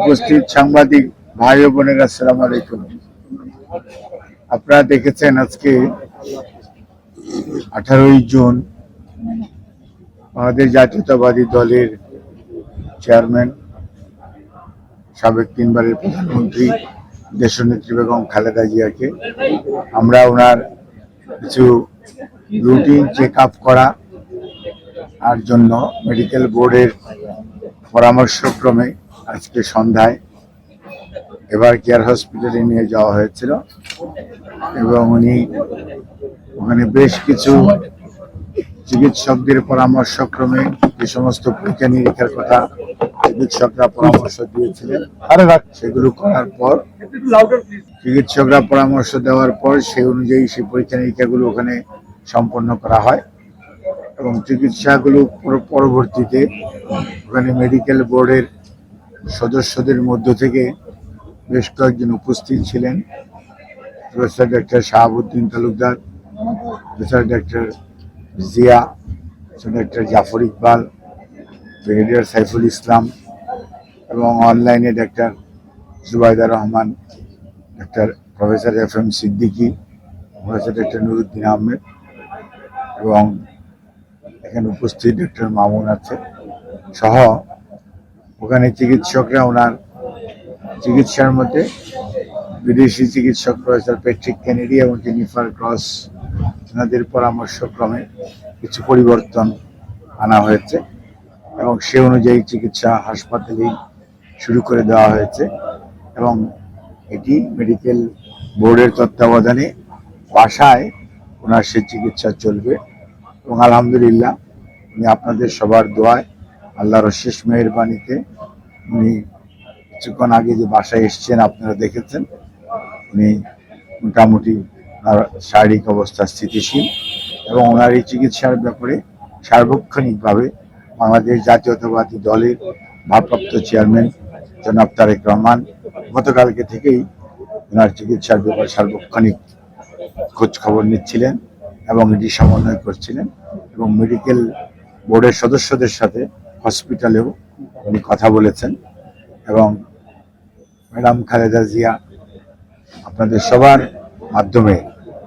উপস্থিত সাংবাদিক, ভাই ও বোনের, আসসালাম আলাইকুম। আপনারা দেখেছেন আজকে আঠারোই জুন আমাদের জাতীয়তাবাদী দলের চেয়ারম্যান, সাবেক তিনবারের প্রধানমন্ত্রী, দেশনেত্রী বেগম খালেদা জিয়াকে। আমরা ওনার কিছু রুটিন চেক আপ করা আর জন্য মেডিকেল বোর্ডের পরামর্শক্রমে আজকে সন্ধ্যায় এবার কেয়ার হসপিটালে নিয়ে যাওয়া হয়েছিল এবং উনি ওখানে বেশ কিছু চিকিৎসকদের পরামর্শক্রমে যে সমস্ত পরীক্ষা নিরীক্ষার কথা চিকিৎসকরা পরামর্শ দিয়েছিলেন সেগুলো করার পর চিকিৎসকরা পরামর্শ দেওয়ার পর সেই অনুযায়ী সেই পরীক্ষা নিরীক্ষাগুলো ওখানে সম্পন্ন করা হয়। এবং চিকিৎসাগুলো পরবর্তীতে ওখানে মেডিকেল বোর্ডের সদস্যদের মধ্য থেকে বেশ কয়েকজন উপস্থিত ছিলেন। Professor doctor Shahabuddin Talukdar, professor doctor Zia doctor Zafar Iqbal brigadier Saiful Islam এবং অনলাইনে doctor Zubaida Rahman doctor professor F M Siddiqui professor doctor Nuruddin Ahmed এবং এখানে উপস্থিত ডক্টর মামুন আছে সহ ওখানে চিকিৎসকরা ওনার চিকিৎসার মধ্যে বিদেশি চিকিৎসক প্রফেসর প্যাট্রিক কেনেডি এবং জেনিফার ক্রস ওনাদের পরামর্শক্রমে কিছু পরিবর্তন আনা হয়েছে এবং সে অনুযায়ী চিকিৎসা হাসপাতালেই শুরু করে দেওয়া হয়েছে এবং এটি মেডিকেল বোর্ডের তত্ত্বাবধানে বাসায় ওনার সে চিকিৎসা চলবে। এবং আলহামদুলিল্লাহ উনি আপনাদের সবার দোয়ায় আল্লাহর শেষ মেহরবানিতে উনি কিছুক্ষণ আগে যে বাসায় এসছেন, আপনারা দেখেছেন, উনি মোটামুটি শারীরিক অবস্থা স্থিতিশীল এবং ওনার এই চিকিৎসার ব্যাপারে সার্বক্ষণিকভাবে বাংলাদেশ জাতীয়তাবাদী দলের ভারপ্রাপ্ত চেয়ারম্যান জনাব তারেক রহমান গতকালকে থেকেই ওনার চিকিৎসার ব্যাপারে সার্বক্ষণিক খোঁজ খবর নিচ্ছিলেন। এবং এটি সমন্বয় করছিলেন এবং মেডিকেল বোর্ডের সদস্যদের সাথে হসপিটালেও উনি কথা বলেছেন এবং ম্যাডাম খালেদা জিয়া আপনাদের সবার মাধ্যমে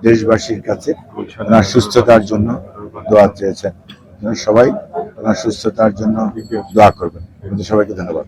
দেশবাসীর কাছে ওনার সুস্থতার জন্য দোয়া চেয়েছেন। সবাই ওনার সুস্থতার জন্য দোয়া করবেন। সবাইকে ধন্যবাদ।